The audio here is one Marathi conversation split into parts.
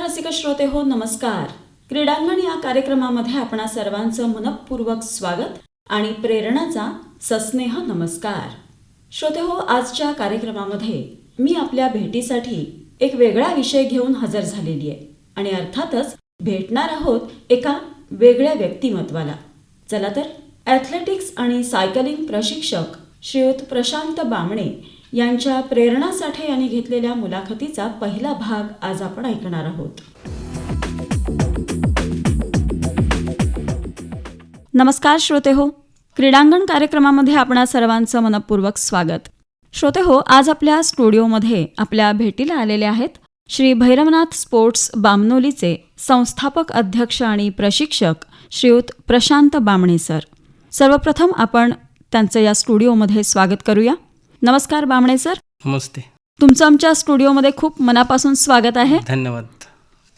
रसिक श्रोते हो नमस्कार. क्रीडांगण या कार्यक्रमामध्ये आपणा सर्वांचं मनपूर्वक स्वागत आणि प्रेरणाचा सस्नेह नमस्कार. श्रोते हो आजच्या कार्यक्रमामध्ये मी आपल्या भेटीसाठी एक वेगळा विषय घेऊन हजर झालेली आहे आणि अर्थातच भेटणार आहोत एका वेगळ्या व्यक्तिमत्वाला. चला तर ॲथलेटिक्स आणि सायकलिंग प्रशिक्षक श्रीयुत प्रशांत बामणे यांच्या प्रेरणासाठी यांनी घेतलेल्या मुलाखतीचा पहिला भाग आज आपण ऐकणार आहोत. नमस्कार श्रोते हो. क्रीडांगण कार्यक्रमामध्ये आपणा सर्वांचं मनपूर्वक स्वागत. श्रोते हो आज आपल्या स्टुडिओमध्ये आपल्या भेटीला आलेले आहेत श्री भैरवनाथ स्पोर्ट्स बामनोलीचे संस्थापक अध्यक्ष आणि प्रशिक्षक श्रीयुत प्रशांत बामणे सर. सर्वप्रथम आपण त्यांचं या स्टुडिओमध्ये स्वागत करूया. नमस्कार बामणे सर. नमस्ते. तुमचं आमच्या स्टुडिओमध्ये खूप मनापासून स्वागत आहे. धन्यवाद.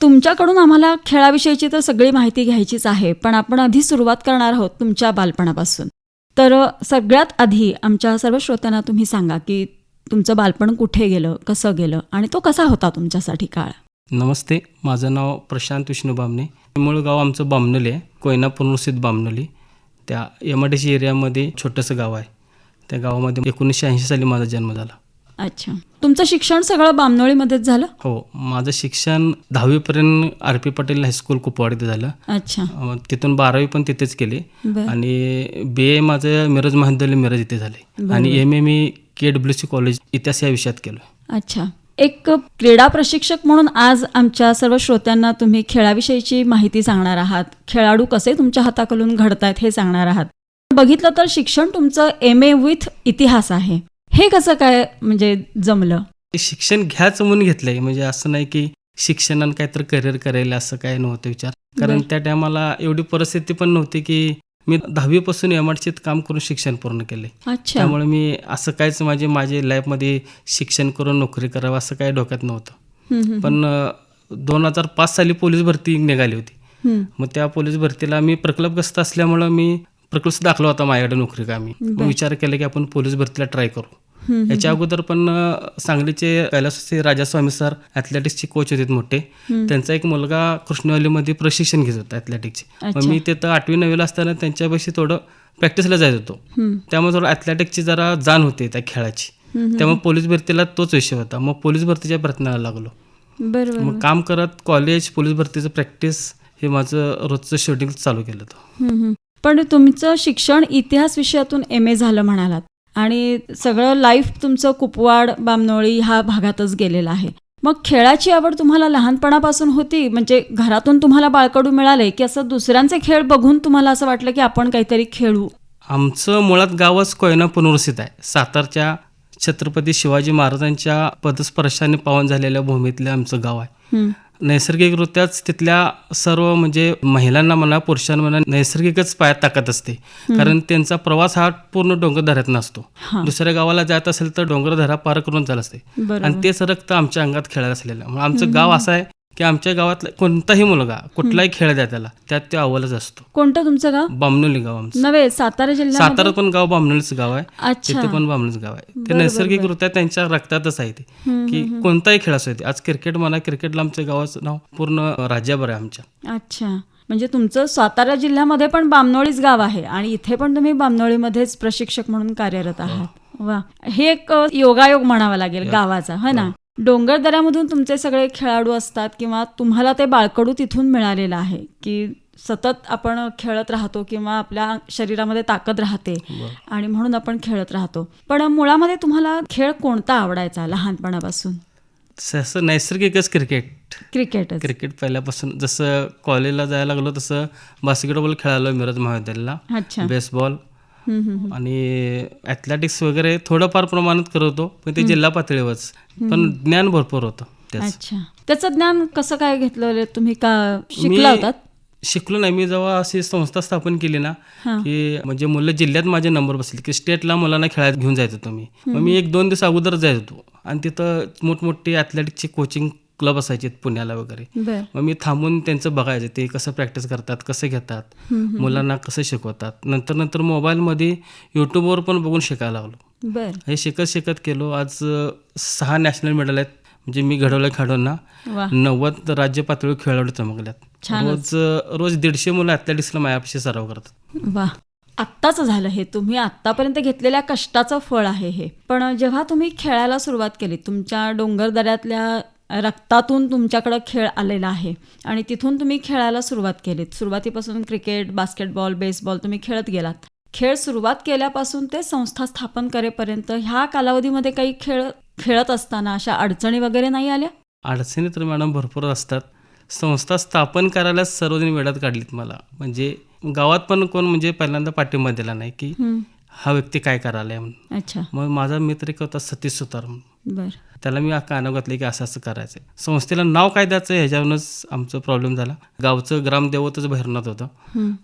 तुमच्याकडून आम्हाला खेळाविषयीची तर सगळी माहिती घ्यायचीच आहे पण आपण आधी सुरुवात करणार आहोत तुमच्या बालपणापासून. तर सगळ्यात आधी आमच्या सर्व श्रोत्यांना तुम्ही सांगा की तुमचं बालपण कुठे गेलं कसं गेलं आणि तो कसा होता तुमच्यासाठी काळ? नमस्ते माझं नाव प्रशांत विष्णू बामणे. मूळ गाव आमचं बामनोली आहे कोयना पूर्णसिद्ध बामनोली. त्या एम आय डी सी एरियामध्ये छोटंसं गाव आहे. त्या गावामध्ये एकोणीसशे ऐंशी साली माझा जन्म झाला. अच्छा. तुमचं शिक्षण सगळं बामनोळीमध्येच झालं? हो माझं शिक्षण दहावीपर्यंत R P Patel high school कुपवाडीत झालं. अच्छा. तिथून बारावी पण तिथेच केली. आणि बी ए माझं मिरज महाविद्यालय मिरज इथे झाले. आणि एम ए मी के डब्ल्यू सी कॉलेज इतिहास या विषयात केलो अच्छा. एक क्रीडा प्रशिक्षक म्हणून आज आमच्या सर्व श्रोत्यांना तुम्ही खेळाविषयीची माहिती सांगणार आहात. खेळाडू कसे तुमच्या हाताखालून घडतायत हे सांगणार आहात. बघितलं तर शिक्षण तुमचं एम ए विथ इतिहास आहे. हे कसं काय म्हणजे जमलं? शिक्षण घ्यायचं म्हणून घेतलंय. म्हणजे असं नाही की शिक्षणानं काहीतरी करिअर करायला असं काय नव्हतं विचार. कारण. त्या टायमाला एवढी परिस्थिती पण नव्हती की मी दहावीपासून एम काम करून शिक्षण पूर्ण केले त्यामुळे मी असं काहीच माझे माझे लाईफमध्ये शिक्षण करून नोकरी करावं असं काही डोक्यात नव्हतं. पण दोन हजार पाच साली पोलीस भरती निघाली होती. मग त्या पोलीस भरतीला मी प्रकल्पग्रस्त असल्यामुळं मी प्रकल्प दाखला होता माझ्याकडे नोकरी कामी मग. विचार केला की आपण पोलीस भरतीला ट्राय करू. याच्या अगोदर पण सांगलीचे कैलासचे राजास्वामी सर ॲथलेटिक्सचे कोच होते मोठे. त्यांचा एक मुलगा कृष्णवालीमध्ये प्रशिक्षण घेत होता ॲथलेटिकचे मग. मी तिथं आठवी नववीला असताना त्यांच्यापाशी थोडं प्रॅक्टिसला जायत होतो. त्यामुळे थोडं ॲथलेटिकची जरा जाण होते त्या खेळाची. त्यामुळे पोलीस भरतीला तोच विषय होता. मग पोलीस भरतीच्या प्रयत्नाला लागलो. मग काम करत कॉलेज पोलीस भरतीचं प्रॅक्टिस हे माझं रोजचं शेड्यूल चालू केलं होतं. पण तुमचं शिक्षण इतिहास विषयातून एम ए झालं म्हणालात. आणि सगळं लाईफ तुमचं कुपवाड बामनोळी ह्या भागातच गेलेलं आहे. मग खेळाची आवड तुम्हाला लहानपणापासून होती? म्हणजे घरातून तुम्हाला बाळकडू मिळाले की असं दुसऱ्यांचे खेळ बघून तुम्हाला असं वाटलं की आपण काहीतरी खेळू? आमचं मुळात गावच कोयना पुनर्वसित आहे. सातारच्या छत्रपती शिवाजी महाराजांच्या पदस्पर्शाने पावन झालेल्या भूमीतलं आमचं गाव आहे. नैसर्गिकरित्याच तिथल्या सर्व म्हणजे महिलांना म्हणा पुरुषांना म्हणा नैसर्गिकच पायात ताकद असते. कारण त्यांचा प्रवास हा पूर्ण डोंगरदऱ्यात नसतो. दुसऱ्या गावाला जात असेल तर डोंगरदरा पार करून चालत असते. आणि तेच रक्त आमच्या अंगात खेळायला असलेलं आमचं गाव असं आहे की आमच्या गावातला कोणताही मुलगा कुठलाही खेळ द्या त्याला त्यात ते अव्वलच असतो. कोणतं तुमचं गाव? बामनोली गाव आमचं. नव्हे सातारा जिल्ह्यात सातारा पण गाव बामनोलीचं गाव आहे. अच्छा. तिथे पण बामणच गाव आहे. ते बरं, नैसर्गिकरित्या त्यांच्या रक्तातच आहे ते. की कोणताही खेळ असू दे. आज क्रिकेट म्हणा क्रिकेटला आमच्या गावाचं नाव पूर्ण राज्यभर आहे आमच्या. अच्छा. म्हणजे तुमचं सातारा जिल्ह्यामध्ये पण बामनोळीच गाव आहे आणि इथे पण तुम्ही बामनोळीमध्येच प्रशिक्षक म्हणून कार्यरत आहात. वा. हे एक अ, योगायोग म्हणावा लागेल गावाचा हो ना? डोंगर दऱ्यामधून तुमचे सगळे खेळाडू असतात किंवा तुम्हाला ते बाळकडू तिथून मिळालेलं आहे की सतत आपण खेळत राहतो किंवा आपल्या शरीरामध्ये ताकद राहते आणि म्हणून आपण खेळत राहतो. पण मुळामध्ये तुम्हाला खेळ कोणता आवडायचा लहानपणापासून? तसं नैसर्गिकच क्रिकेट. क्रिकेटच. क्रिकेट पहिल्यापासून जसं कॉलेजला जायला लागलो तसं बास्केटबॉल खेळालो मिरज महाविद्यालयाला. अच्छा. बेसबॉल. आणि ॲथलेटिक्स वगैरे थोडंफार प्रमाणात करत होतो पण ते जिल्हा पातळीवरच. पण ज्ञान भरपूर होतं त्याच. अच्छा. त्याचं ज्ञान कसं काय घेतलं तुम्ही का शिकला होतात शिकलो नाही. मी जेव्हा अशी संस्था स्थापन केली ना. की म्हणजे मुलं जिल्ह्यात माझे नंबर बसले की स्टेटला मुलांना खेळायला घेऊन जायचं होतो मी. मग मी एक दोन दिवस अगोदर जायचो होतो. आणि तिथं मोठमोठे ॲथलेटिकचे कोचिंग क्लब असायचे पुण्याला वगैरे. मग मी थांबून त्यांचं बघायचं ते कसं प्रॅक्टिस करतात कसं घेतात मुलांना कसं शिकवतात. नंतर नंतर मोबाईलमध्ये यूट्यूबवर पण बघून शिकायला लागलो. हे शिकत शिकत केलो. आज सहा नॅशनल मेडल आहेत. म्हणजे मी घडवल्या खेळाडूंना. नव्वद राज्य पातळीवर खेळाडू चमकल्यात. रोज रोज दीडशे मुलं ॲथलेटिक्सला मायापाशी सराव करतात. वा. आत्ताच झालं हे. तुम्ही आत्तापर्यंत घेतलेल्या कष्टाचं फळ आहे हे. पण जेव्हा तुम्ही खेळायला सुरुवात केली तुमच्या डोंगर दऱ्यातल्या रक्तातून तुमच्याकडं खेळ आलेला आहे. आणि तिथून तुम्ही खेळायला सुरुवात केलीत. सुरुवातीपासून क्रिकेट बास्केटबॉल बेसबॉल तुम्ही खेळत गेलात. खेळ सुरुवात केल्यापासून ते संस्था स्थापन करेपर्यंत ह्या कालावधीमध्ये काही खेळ खेळत असताना अशा अडचणी वगैरे नाही आल्या? अडचणी तर मॅडम भरपूर असतात. संस्था स्थापन करायला सर्वजण वेळात काढलीत मला. म्हणजे गावात पण कोण म्हणजे पहिल्यांदा पाठिंबा दिला नाही की हं, व्यक्ती काय करायला म्हणून. अच्छा. मग माझा मित्र एक होता सतीश सुतार म्हणून. बर. त्याला मी कानाव घातले की असं असं करायचं संस्थेला नाव काय द्यायचं ह्याच्यावरूनच आमचा प्रॉब्लेम झाला. गावचं ग्रामदेवतच भैरवनाथ होतं.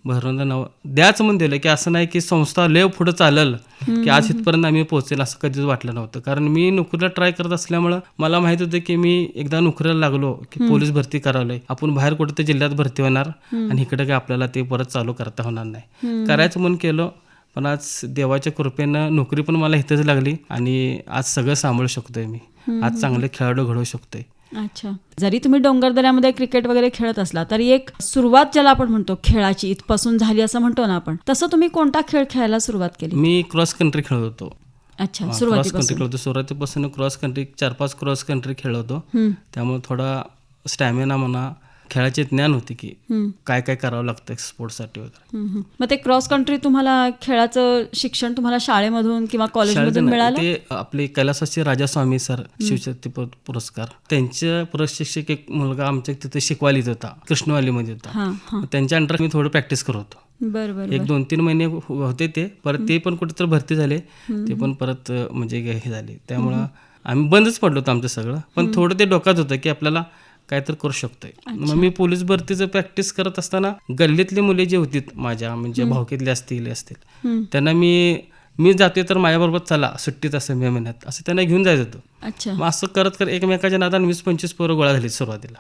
भैरवनाथ नाव द्याच म्हणून दिलं की असं नाही की संस्था लय पुढं चालेल की आज इथपर्यंत आम्ही पोहोचेल असं कधीच वाटलं नव्हतं. कारण मी नोकरीला ट्राय करत असल्यामुळं मला माहीत होतं की मी एकदा नोकरीला लागलो की पोलीस भरती करावलंय आपण बाहेर कुठं जिल्ह्यात भरती होणार आणि इकडे काय आपल्याला ते परत चालू करता होणार नाही. करायचं म्हणून केलं. पण आज देवाच्या कृपेनं नोकरी पण मला इथंच लागली आणि आज सगळं सांभाळू शकतोय मी. आज चांगले खेळाडू घडवू शकतोय. अच्छा. जरी तुम्ही डोंगरदऱ्यामध्ये क्रिकेट वगैरे खेळत असला तरी एक सुरुवात ज्याला आपण म्हणतो खेळाची इथपासून झाली असं म्हणतो ना आपण तसं तुम्ही कोणता खेळ खेळायला सुरुवात केली? मी क्रॉस कंट्री खेळत होतो. अच्छा क्रॉस कंट्री खेळतो सुरुवातीपासून क्रॉस कंट्री चार पाच क्रॉस कंट्री खेळवतो हम्म, त्यामुळे थोडा स्टॅमिना म्हणा खेळाचे ज्ञान होते की काय काय करावं लागतं स्पोर्ट्ससाठी वगैरे. मग ते क्रॉस कंट्री तुम्हाला खेळाचं शिक्षण तुम्हाला शाळेमधून किंवा कॉलेजमधून मिळालं? ते आपले कैलासाचे राजास्वामी सर शिवशक्ती पुर- पुरस्कार. त्यांचे प्रशिक्षक एक मुलगा आमच्या तिथे शिकवायला येत होता कृष्णवालीमध्ये होता. त्यांच्या अंडर मी थोडं प्रॅक्टिस करत होतो. बरं बरं एक दोन तीन महिने हो- होते ते. परत ते पण कुठेतरी भरती झाले. ते पण परत म्हणजे हे झाले. त्यामुळं आम्ही बंदच पडलो होतो आमचं सगळं. पण थोडं ते डोक्यात होतं की आपल्याला काय तर करू शकतोय. मग मी पोलीस भरतीचं प्रॅक्टिस करत असताना गल्लीतली मुले जे होती माझ्या म्हणजे भावकीतले असतील असतील त्यांना मी मी जाते तर माझ्याबरोबर चला सुट्टीत असं मे महिन्यात असं त्यांना घेऊन जायचं होतं. मग असं करत करत एकमेकाच्या नादान वीस पंचवीस पोरं गोळा झाली सुरुवातीला.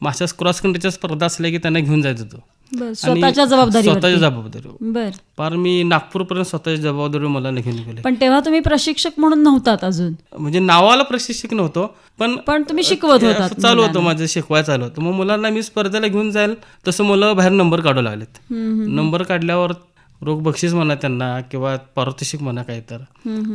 मग अशाच क्रॉस कंट्रीच्या स्पर्धा असल्या की त्यांना घेऊन जायचं होतं. स्वतःच्या जबाबदारी स्वतःच्या जबाबदारी बर. पार मी नागपूरपर्यंत स्वतःची जबाबदारी मला घेऊन गेले. पण तेव्हा तुम्ही प्रशिक्षक म्हणून नव्हतात अजून. म्हणजे नावाला प्रशिक्षक नव्हतो पण पण तुम्ही शिकवत ते होतात असं चालू होतं माझं शिकवाय चालू होतं. मग मुलांना मी स्पर्धेला घेऊन जाईल तसं मुलं बाहेर नंबर काढू लागलेत. नंबर काढल्यावर रोख बक्षीस म्हणा त्यांना किंवा पारितोषिक म्हणा काय तर.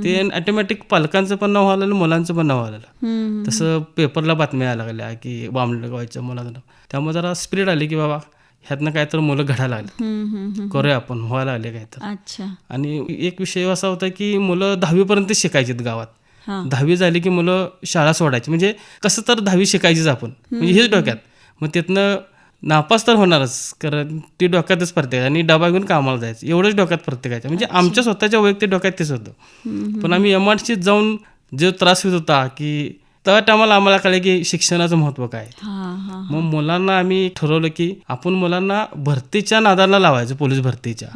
ते ऑटोमॅटिक पालकांचं पण नाव आलेलं मुलांचं पण नाव आलेलं. तसं पेपरला बातम्या यायला लागल्या की बामणे गावाच्या मुलांना. त्यामुळे जरा स्पिरिट आली की बाबा ह्यातनं काय तर मुलं घडायला लागले. करूया आपण व्हायला लागले काय तर अच्छा. आणि एक विषय असा होता की मुलं दहावीपर्यंत शिकायचीत गावात. दहावी झाली की मुलं शाळा सोडायची. म्हणजे कसं तर दहावी शिकायचीच आपण. म्हणजे हेच डोक्यात. मग तिथनं नापास तर होणारच कारण ती डोक्यातच प्रत्येक आणि डबा घेऊन कामाला जायचं. एवढंच डोक्यात प्रत्येकाच्या म्हणजे आमच्या स्वतःच्या वैयक्तिक डोक्यात तेच होतं. पण आम्ही एम जाऊन जो त्रास होत होता की त्या टायमाला आम्हाला कळलं की शिक्षणाचं महत्त्व काय. हां हां मग मुलांना आम्ही ठरवलं की आपण मुलांना भरतीच्या नादाला लावायचं पोलीस भरतीच्या.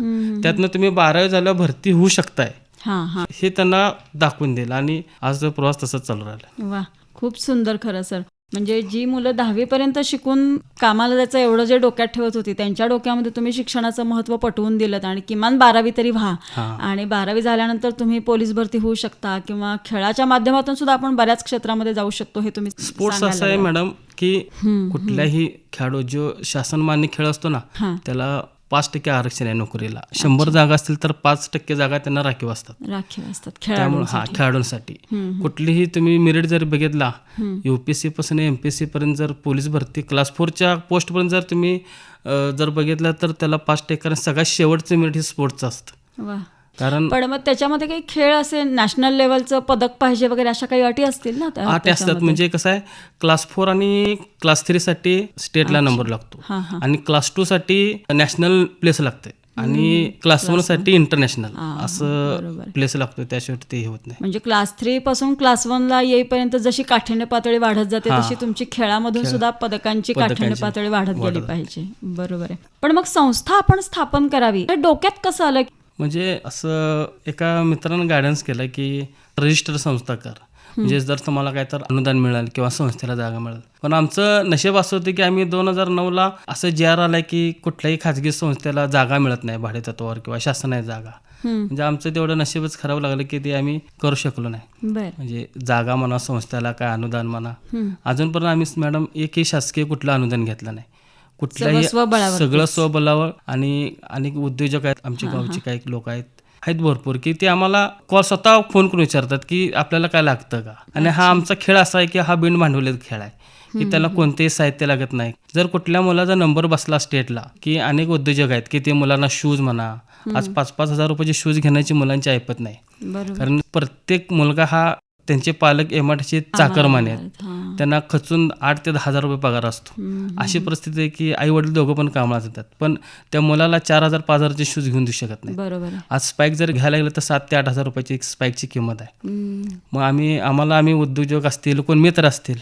त्यातनं तुम्ही बारावी झाल्यावर भरती होऊ शकताय. हां त्यांना दाखवून दिलं आणि आज तो प्रवास तसाच चालू राहिला. वा खूप सुंदर खरं सर. म्हणजे जी मुलं दहावीपर्यंत शिकून कामाला जायचं एवढं जे डोक्यात ठेवत होती त्यांच्या डोक्यामध्ये तुम्ही शिक्षणाचं महत्त्व पटवून दिलं आणि किमान बारावी तरी व्हा. आणि बारावी झाल्यानंतर तुम्ही पोलीस भरती होऊ शकता किंवा खेळाच्या माध्यमातून सुद्धा आपण बऱ्याच क्षेत्रामध्ये जाऊ शकतो हे तुम्ही स्पोर्ट्स असं आहे. मॅडम की कुठल्याही खेळाडू जो शासनमान्य खेळ असतो ना त्याला पाच टक्के आरक्षण आहे नोकरीला. शंभर जागा असतील तर पाच टक्के जागा त्यांना राखीव असतात. राखीव असतात त्यामुळे हा खेळाडूंसाठी. कुठलीही तुम्ही मेरिट जर बघितला. युपीएससी पासून एम पी एस सी पर्यंत जर पोलीस भरती क्लास फोरच्या पोस्टपर्यंत जर तुम्ही जर बघितलं तर त्याला पाच टक्के कारण सगळ्यात शेवटचं मेरिट हे स्पोर्टचं असतं. कारण पण मग त्याच्यामध्ये काही खेळ असे नॅशनल लेवलचं पदक पाहिजे वगैरे अशा काही अटी असतील ना त्या- आठ असतात. म्हणजे कसं आहे क्लास फोर आणि क्लास थ्रीसाठी स्टेटला नंबर लागतो. आणि क्लास टू साठी नॅशनल प्लेस लागते. आणि क्लास वनसाठी इंटरनॅशनल असं. प्लेस लागतो त्याशिवाय ते हे होत नाही. म्हणजे क्लास थ्री पासून क्लास वन ला येईपर्यंत जशी काठिण्य पातळी वाढत जाते. तशी तुमची खेळामधून सुद्धा पदकांची काठिण्य पातळी वाढत गेली. पाहिजे. बरोबर आहे. पण मग संस्था आपण स्थापन करावी. डोक्यात कसं आलं म्हणजे असं एका मित्रानं गायडन्स केलं की रजिस्टर संस्था कर. म्हणजे जर तुम्हाला काय तर अनुदान मिळेल किंवा संस्थेला जागा मिळेल. पण आमचं नशीब असं होतं की आम्ही दोन हजार नऊला असं जे आर आलाय की कुठल्याही खाजगी संस्थेला जागा मिळत नाही भाडेतत्वावर किंवा शासन आहे जागा. म्हणजे आमचं तेवढं नशीबच खराब लागलं की ते आम्ही करू शकलो नाही. म्हणजे जागा म्हणा संस्थेला काय अनुदान म्हणा. अजूनपर्यंत आम्ही मॅडम एकही शासकीय कुठलं अनुदान घेतलं नाही. कुठल्याही. सगळं स्वबलावर आणि अनेक उद्योजक आहेत आमच्या गावचे काही लोक आहेत आहेत भरपूर की ते आम्हाला कॉल स्वतः फोन करून विचारतात की आपल्याला काय लागतं का? आणि हा आमचा खेळ असा आहे की हा बिंड भांडवलेत खेळ आहे की त्याला कोणतेही साहित्य लागत नाही. जर कुठल्या मुलाचा नंबर बसला स्टेटला की अनेक उद्योजक आहेत की ते मुलांना शूज म्हणा आज पाच पाच हजार रुपयाचे शूज घेण्याची मुलांची ऐपत नाही. कारण प्रत्येक मुलगा हा त्यांचे पालक एमआरटीचे चाकरमाने आहेत हा. त्यांना खचून आठ ते दहा हजार रुपये पगार असतो. अशी परिस्थिती आहे की आई वडील दोघं पण कामाला जातात पण त्या मुलाला चार हजार पाच हजारचे शूज घेऊन देऊ शकत नाही बरोबर. आज स्पाईक जर घ्यायला गेलं तर सात ते आठ हजार रुपयाची एक स्पाईकची किंमत आहे. मग आम्ही आम्हाला आम्ही उद्योजक असतील कोण मित्र असतील.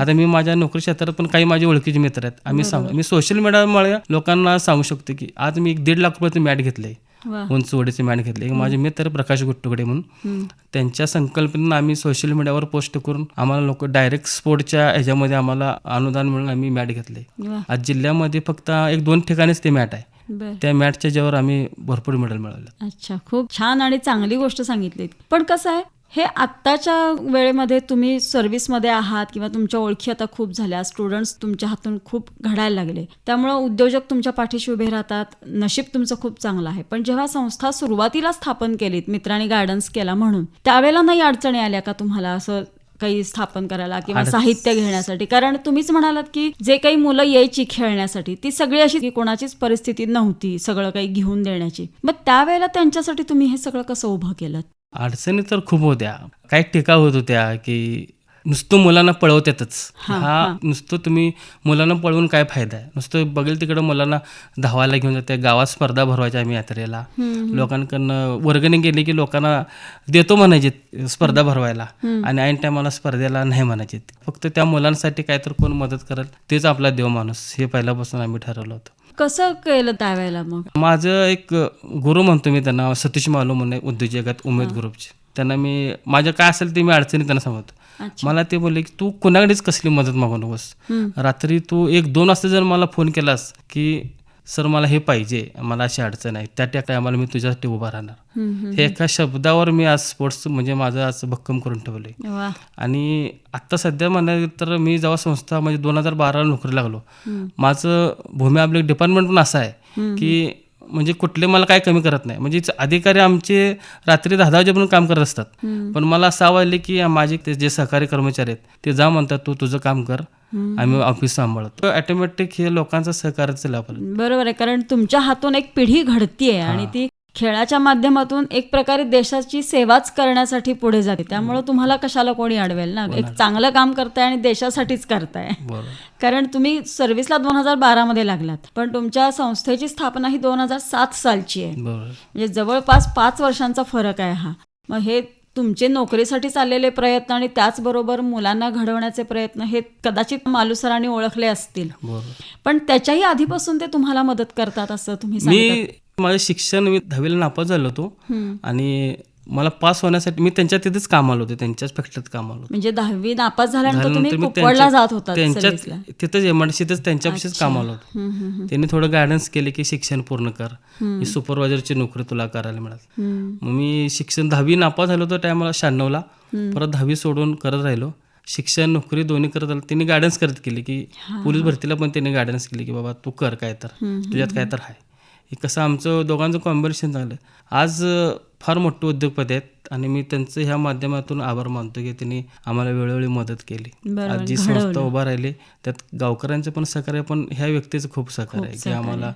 आता मी माझ्या नोकरी क्षेत्रात पण काही माझे ओळखीचे मित्र आहेत आम्ही सांगू मी सोशल मीडियामुळे लोकांना सांगू शकतो की आज मी एक दीड लाख रुपयाचं मॅट घेतलंय उंच वडीचे मॅट घेतले. एक माझे मित्र प्रकाश गुट्टुकडे म्हणून. त्यांच्या संकल्पनेनं आम्ही सोशल मीडियावर पोस्ट करून आम्हाला लोक डायरेक्ट स्पोर्टच्या ह्याच्यामध्ये आम्हाला अनुदान मिळून आम्ही मॅट घेतले. आज जिल्ह्यामध्ये फक्त एक दोन ठिकाणीच ते मॅट आहे. त्या मॅटच्या ज्यावर आम्ही भरपूर मेडल मिळवले अच्छा खूप छान आणि चांगली गोष्ट सांगितली पण कसं आहे हे आत्ताच्या वेळेमध्ये तुम्ही सर्व्हिसमध्ये आहात किंवा तुमच्या ओळखी आता खूप झाल्या स्टुडंट्स तुमच्या हातून खूप घडायला लागले. त्यामुळं उद्योजक तुमच्या पाठीशी उभे राहतात नशीब तुमचं खूप चांगलं आहे. पण जेव्हा संस्था सुरुवातीला स्थापन केलीत मित्रांनी गायडन्स केला म्हणून त्यावेळेला नाही अडचणी आल्या का तुम्हाला असं काही स्थापन करायला किंवा साहित्य घेण्यासाठी? कारण तुम्हीच म्हणालात की जे काही मुलं यायची खेळण्यासाठी ती सगळी अशी कोणाचीच परिस्थिती नव्हती सगळं काही घेऊन देण्याची. मग त्यावेळेला त्यांच्यासाठी तुम्ही हे सगळं कसं उभं केलं अडचणी तर खूप होत्या. काही टीका होत होत्या की नुसतं मुलांना पळवतातच. हा. नुसतं तुम्ही मुलांना पळवून काय फायदा आहे? नुसतं बघेल तिकडं मुलांना धावायला घेऊन जाते गावात स्पर्धा भरवायच्या आम्ही यात्रेला. लोकांकडनं वर्गणी गेली की लोकांना देतो म्हणायचे स्पर्धा भरवायला. आणि ऐन टायमाला स्पर्धेला नाही म्हणायचे. फक्त त्या मुलांसाठी काय तर कोण मदत करेल तेच आपला देव माणूस हे पहिल्यापासून आम्ही ठरवलं होतं. कसं केलं त्यावेळेला मग? माझं एक गुरु म्हणतो मी त्यांना सतीश मालू म्हणून उद्योजक आहेत उमेद ग्रुपचे. त्यांना मी माझ्या काय असेल ते मी अडचणी त्यांना सांगतो. मला ते बोलले की तू कुणाकडेच कसली मदत मागू नकोस. रात्री तू एक दोन वाजता जर मला फोन केलास की सर मला हे पाहिजे. मला अशी अडचण आहे. त्या त्या टायमाला मी तुझ्यासाठी उभा राहणार. हे एका शब्दावर मी आज स्पोर्ट्स म्हणजे माझं आज भक्कम करून ठेवले वा. आणि आत्ता सध्या म्हणाल तर मी जेव्हा संस्था म्हणजे दोन हजार बाराला नोकरी लागलो. माझं भूमी अभिलेख डिपार्टमेंट पण असं आहे की म्हणजे कुठले मला काय कमी करत नाही. म्हणजे अधिकारी आमचे रात्री दहा दहा वाजेपर्यंत काम करत असतात. पण मला असं आवडले की माझे ते जे सहकारी कर्मचारी आहेत ते जा म्हणतात तू तुझं काम कर आम्ही ऑफिस सांभाळतो. ऑटोमॅटिक हे लोकांचं आलं. बरोबर आहे. कारण तुमच्या हातून एक पिढी घडतीये आणि ती खेळाच्या माध्यमातून एक प्रकारे देशाची सेवाच करण्यासाठी पुढे जाते. त्यामुळे तुम्हाला कशाला कोणी अडवेल ना? एक चांगलं काम करताय आणि देशासाठीच करताय. कारण तुम्ही सर्व्हिसला दोन हजार बारामध्ये लागलात. पण तुमच्या संस्थेची स्थापना ही दोन हजार सात सालची आहे. म्हणजे जवळपास पाच वर्षांचा फरक आहे हा. मग हे तुमचे नोकरीसाठी चाललेले प्रयत्न आणि त्याचबरोबर मुलांना घडवण्याचे प्रयत्न हे कदाचित मालुसरांनी ओळखले असतील. पण त्याच्याही आधीपासून ते तुम्हाला मदत करतात असं तुम्ही माझं शिक्षण मी दहावीला नापास झालो होतो. आणि मला पास होण्यासाठी मी त्यांच्या तिथेच कामाला होते त्यांच्याच फॅक्टरीत कामाला होतो. म्हणजे दहावी नापास झाल्यानंतर तुम्ही मी कुपवाडला जात होता त्यांच्याच तिथंच एमआरसीतच त्यांच्यापाशीच कामाला होतो. त्यांनी थोडं गायडन्स केले की शिक्षण पूर्ण कर. ही सुपरवायझरची नोकरी तुला करायला मिळाल. मग मी शिक्षण दहावी नापास झालो होतो टायमाला शहाण्णवला. परत दहावी सोडून करत राहिलो. शिक्षण नोकरी दोन्ही करत आलो त्यांनी गायडन्स करत केली की पोलीस भरतीला पण त्यांनी गायडन्स केली की बाबा तू कर काय तर. तुझ्यात काय तर आहे. हे कसं आमचं दोघांचं कॉम्बिनेशन चांगलं आहे. आज फार मोठे उद्योगपती आहेत आणि मी त्यांचं ह्या माध्यमातून आभार मानतो की त्यांनी आम्हाला वेळोवेळी मदत केली. आज जी संस्था उभा राहिली. त्यात गावकऱ्यांचं पण सहकार्य पण ह्या व्यक्तीचं खूप सहकार्य आहे की आम्हाला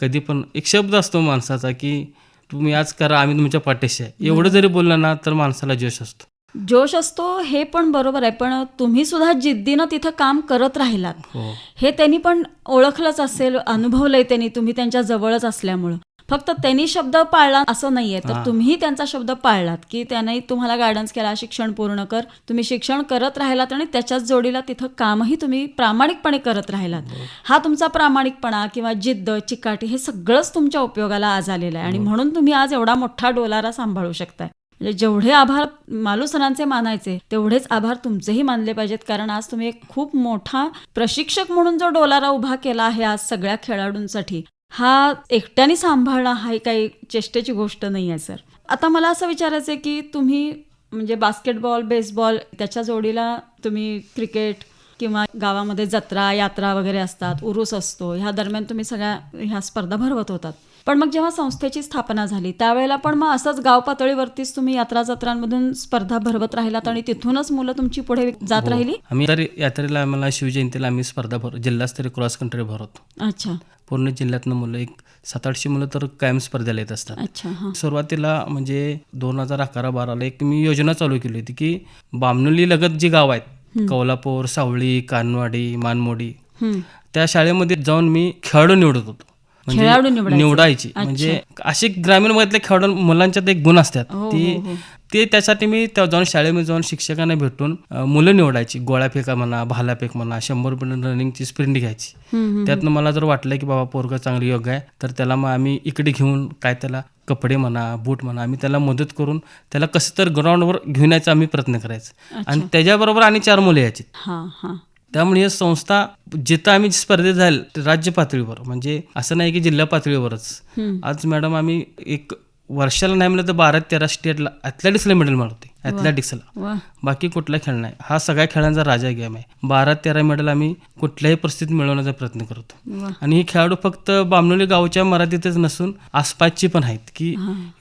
कधी पण एक शब्द असतो माणसाचा की तुम्ही आज करा आम्ही तुमच्या पाठीशी आहे. एवढं जरी बोललं ना तर माणसाला जोश असतो. जोश असतो हे पण बरोबर आहे पण तुम्ही सुद्धा जिद्दीनं तिथं काम करत राहिलात. हो. हे त्यांनी पण ओळखलंच असेल अनुभवलंय त्यांनी तुम्ही त्यांच्या जवळच असल्यामुळं. फक्त त्यांनी शब्द पाळला असं नाहीये तर तुम्ही त्यांचा शब्द पाळलात की त्याने तुम्हाला गायडन्स केला शिक्षण पूर्ण कर तुम्ही शिक्षण करत राहिलात आणि त्याच्याच जोडीला तिथं कामही तुम्ही प्रामाणिकपणे करत राहिलात. हा तुमचा प्रामाणिकपणा किंवा जिद्द चिकाटी हे सगळंच तुमच्या उपयोगाला आज आलेलं आहे आणि म्हणून तुम्ही आज एवढा मोठा डोलारा सांभाळू शकताय. म्हणजे जेवढे आभार मालू सरांचे मानायचे तेवढेच आभार तुमचेही मानले पाहिजेत. कारण आज तुम्ही एक खूप मोठा प्रशिक्षक म्हणून जो डोलारा उभा केला आहे आज सगळ्या खेळाडूंसाठी हा एकट्याने सांभाळणं हा काही चेष्टेची गोष्ट नाही आहे सर. आता मला असं विचारायचं आहे की तुम्ही म्हणजे बास्केटबॉल बेसबॉल त्याच्या जोडीला तुम्ही क्रिकेट किंवा गावामध्ये जत्रा यात्रा वगैरे असतात उरूस असतो ह्या दरम्यान तुम्ही सगळ्या ह्या स्पर्धा भरवत होतात. पण मग जेव्हा संस्थेची स्थापना झाली त्यावेळेला पण मग असंच गाव पातळीवरतीच तुम्ही यात्रा जत्रांमधून स्पर्धा भरवत राहिलात आणि तिथूनच मुलं तुमची पुढे जात राहिली? आम्ही तर यात्रेला आम्हाला शिवजयंतीला आम्ही स्पर्धा भर जिल्हास्तरीय क्रॉस कंट्री भरवतो. अच्छा. पूर्ण जिल्ह्यातनं मुलं एक सात आठशे मुलं तर कायम स्पर्धेला येत असतात. अच्छा हां. सुरुवातीला म्हणजे दोन हजार अकरा बाराला एक मी योजना चालू केली होती की बामनोली लगत जी गाव आहेत कौलापूर सावळी कानवाडी मानमोडी. त्या शाळेमध्ये जाऊन मी खेळाडू निवडत होतो. खेळाडू निवडायचे? म्हणजे असे ग्रामीण भागातले खेळाडू मुलांच्यात एक गुण असतात. हो, ती हो, हो. ते त्यासाठी मी त्या जाऊन शाळेमध्ये जाऊन शिक्षकांना भेटून मुलं निवडायची. गोळ्या फेका म्हणा भाला फेक म्हणा शंभर रुपये रनिंगची स्प्रिंट घ्यायची. त्यातनं मला जर वाटलं की बाबा पोरगं चांगलं योग्य आहे तर त्याला मग आम्ही इकडे घेऊन काय त्याला कपडे म्हणा बूट म्हणा आम्ही त्याला मदत करून त्याला कसं तर ग्राउंडवर घेऊन यायचा आम्ही प्रयत्न करायचा. आणि त्याच्याबरोबर आणि चार मुलं यायची. त्यामुळे ही संस्था जिथं आम्ही स्पर्धेत जाईल ते राज्य पातळीवर म्हणजे असं नाही की जिल्हा पातळीवरच. आज मॅडम आम्ही एक वर्षाला नाही म्हणलं तर बारा तेरा स्टेटला ॲथलेटिक्सला मेडल मारते ॲथलेटिक्सला बाकी कुठला खेळ नाही. हा सगळ्या खेळांचा राजा गेम आहे. बारा तेरा मेडल आम्ही कुठल्याही परिस्थितीत मिळवण्याचा प्रयत्न करतो. आणि हे खेळाडू फक्त बामनोली गावच्या मराठीतच नसून आसपासची पण आहेत की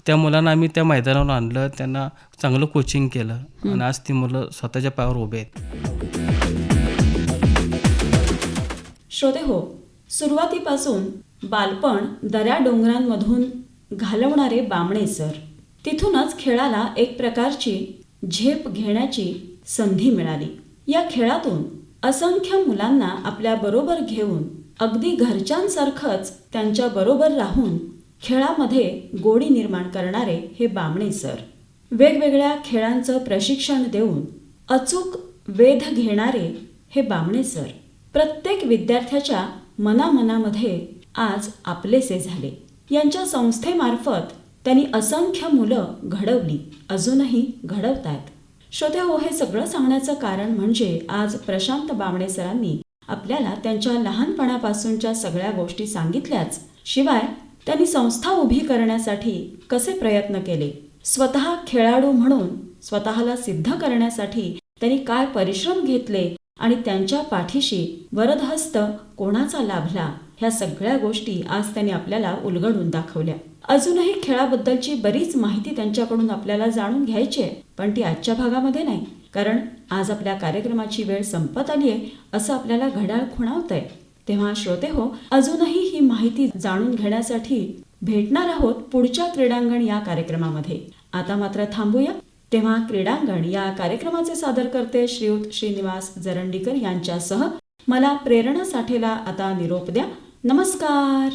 त्या मुलांना आम्ही त्या मैदानावर आणलं त्यांना चांगलं कोचिंग केलं आणि आज ती मुलं स्वतःच्या पायावर उभे आहेत. श्रोते हो सुरुवातीपासून बालपण दऱ्या डोंगरांमधून घालवणारे बामणे सर. तिथूनच खेळाला एक प्रकारची झेप घेण्याची संधी मिळाली. या खेळातून असंख्य मुलांना आपल्या बरोबर घेऊन अगदी घरच्यांसारखंच त्यांच्या बरोबर राहून खेळामध्ये गोडी निर्माण करणारे हे बामणे सर. वेगवेगळ्या खेळांचं प्रशिक्षण देऊन अचूक वेध घेणारे हे बामणे सर. प्रत्येक विद्यार्थ्याच्या मनामनामध्ये आज आपलेसे झाले. यांच्या संस्थेमार्फत त्यांनी असंख्य मुलं घडवली. अजूनही घडवतायत. श्रोते हो हे सगळं सांगण्याचं कारण म्हणजे आज प्रशांत बामणे सरांनी आपल्याला त्यांच्या लहानपणापासूनच्या सगळ्या गोष्टी सांगितल्याच. शिवाय त्यांनी संस्था उभी करण्यासाठी कसे प्रयत्न केले? स्वतः खेळाडू म्हणून स्वतःला सिद्ध करण्यासाठी त्यांनी काय परिश्रम घेतले? आणि त्यांच्या पाठीशी वरदहस्त कोणाचा लाभला ह्या सगळ्या गोष्टी आज त्यांनी आपल्याला उलगडून दाखवल्या. अजूनही खेळाबद्दलची बरीच माहिती त्यांच्याकडून आपल्याला जाणून घ्यायची आहे पण ती आजच्या भागामध्ये नाही कारण आज आपल्या कार्यक्रमाची वेळ संपत आली आहे असं आपल्याला घड्याळ खुणावतंय. तेव्हा श्रोते हो अजूनही ही माहिती जाणून घेण्यासाठी भेटणार आहोत पुढच्या क्रीडांगण या कार्यक्रमामध्ये. आता मात्र थांबूया. तेव्हा क्रीडांगण या कार्यक्रमाचे सादर करते श्रीयुत श्रीनिवास जरंडीकर यांच्यासह. मला प्रेरणा साठेला आता निरोप द्या. नमस्कार.